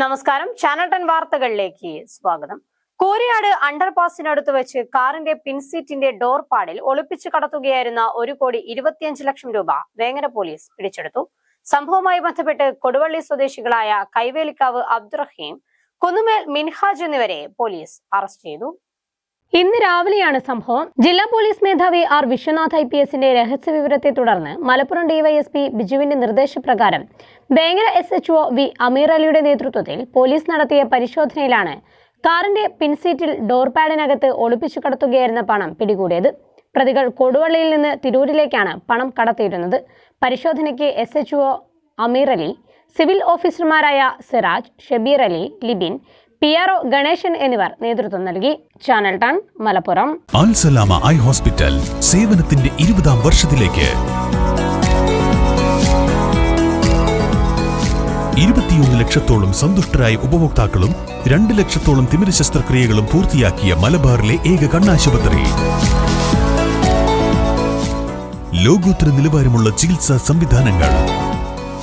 നമസ്കാരം. Channel ten വാർത്തകളിലേക്ക് സ്വാഗതം. കോരിയാട് അണ്ടർപാസിനടുത്ത് വെച്ച് കാറിന്റെ പിൻസീറ്റിന്റെ ഡോർ പാഡിൽ ഒളിപ്പിച്ചു കടത്തുകയായിരുന്ന ഒരു കോടി ഇരുപത്തിയഞ്ച് ലക്ഷം രൂപ വേങ്ങര പോലീസ് പിടിച്ചെടുത്തു. സംഭവവുമായി ബന്ധപ്പെട്ട് കൊടുവള്ളി സ്വദേശികളായ കൈവേലിക്കാവ് അബ്ദുറഹീം കുന്നുമേൽ മിൻഹാജ് എന്നിവരെ പോലീസ് അറസ്റ്റ് ചെയ്തു. ഇന്ന് രാവിലെയാണ് സംഭവം. ജില്ലാ പോലീസ് മേധാവി ആർ വിശ്വനാഥ് ഐ പി എസിന്റെ രഹസ്യ വിവരത്തെ തുടർന്ന് മലപ്പുറം ഡിവൈഎസ്പി ബിജുവിന്റെ നിർദ്ദേശപ്രകാരം ബേങ്ങര S H O V Ameer അലിയുടെ നേതൃത്വത്തിൽ പോലീസ് നടത്തിയ പരിശോധനയിലാണ് കാറിന്റെ പിൻസീറ്റിൽ ഡോർ പാഡിനകത്ത് ഒളിപ്പിച്ചു കടത്തുകയായിരുന്ന പണം പിടികൂടിയത്. പ്രതികൾ കൊടുവള്ളിയിൽ നിന്ന് തിരൂരിലേക്കാണ് പണം കടത്തിയിരുന്നത് പരിശോധനയ്ക്ക് S H O Ameer Ali civil ഓഫീസർമാരായ Siraj Shabeer Ali Libin P R O Ganeshan എന്നിവർ നേതൃത്വം നൽകി. ചാനൽ ടൺ മലപ്പുറം. അൽസലാമ ഐ ഹോസ്പിറ്റൽ സേവനത്തിന്റെ ഇരുപതാം വർഷത്തിലേക്ക്. ഇരുപത്തിയൊന്ന് ലക്ഷത്തോളം സന്തുഷ്ടരായ ഉപഭോക്താക്കളും രണ്ട് ലക്ഷത്തോളം തിമിര ശസ്ത്രക്രിയകളും പൂർത്തിയാക്കിയ മലബാറിലെ ഏക കണ്ണാശുപത്രി. ലോകോത്തര നിലവാരമുള്ള ചികിത്സാ സംവിധാനങ്ങൾ.